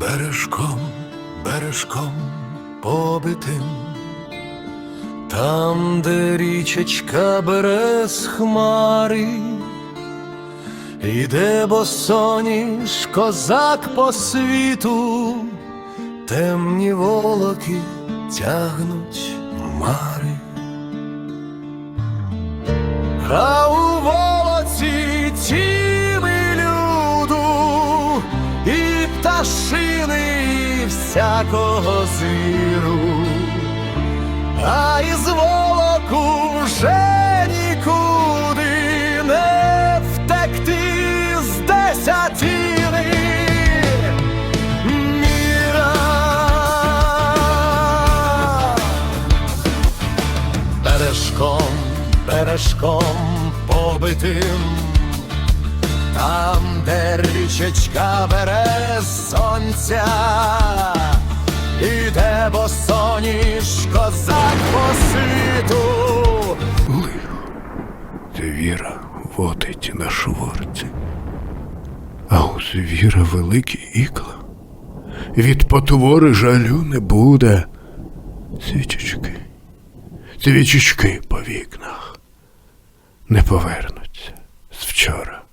бережком, бережком побитим, там, де річечка бере з хмари, йде босоніж козак по світу, темні волоки тягнуть мари. Всякого звіру, а із волоку вже нікуди не втекти з десятини. Міра. Бережком, бережком побитим, там, де річечка бере сонця, іде босоніж козак по світу. Лихо, це віра водить на шворці, а у звіра великі ікла. Від потвори жалю не буде. Свічечки, свічечки по вікнах не повернуться з вчора.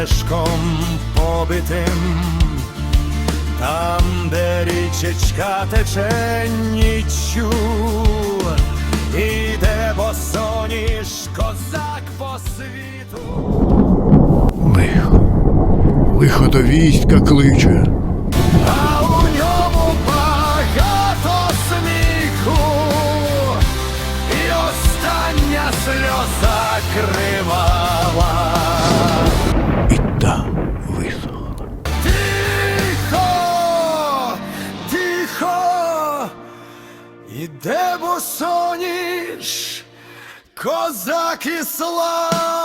Бережком побитим, там, де річечка тече ніччю, іде босоніж козак по світу. Лихо, лихо до війська кличе. А у ньому багато сміху, і остання сльоза кривава. Іде босоніж, козак і слава.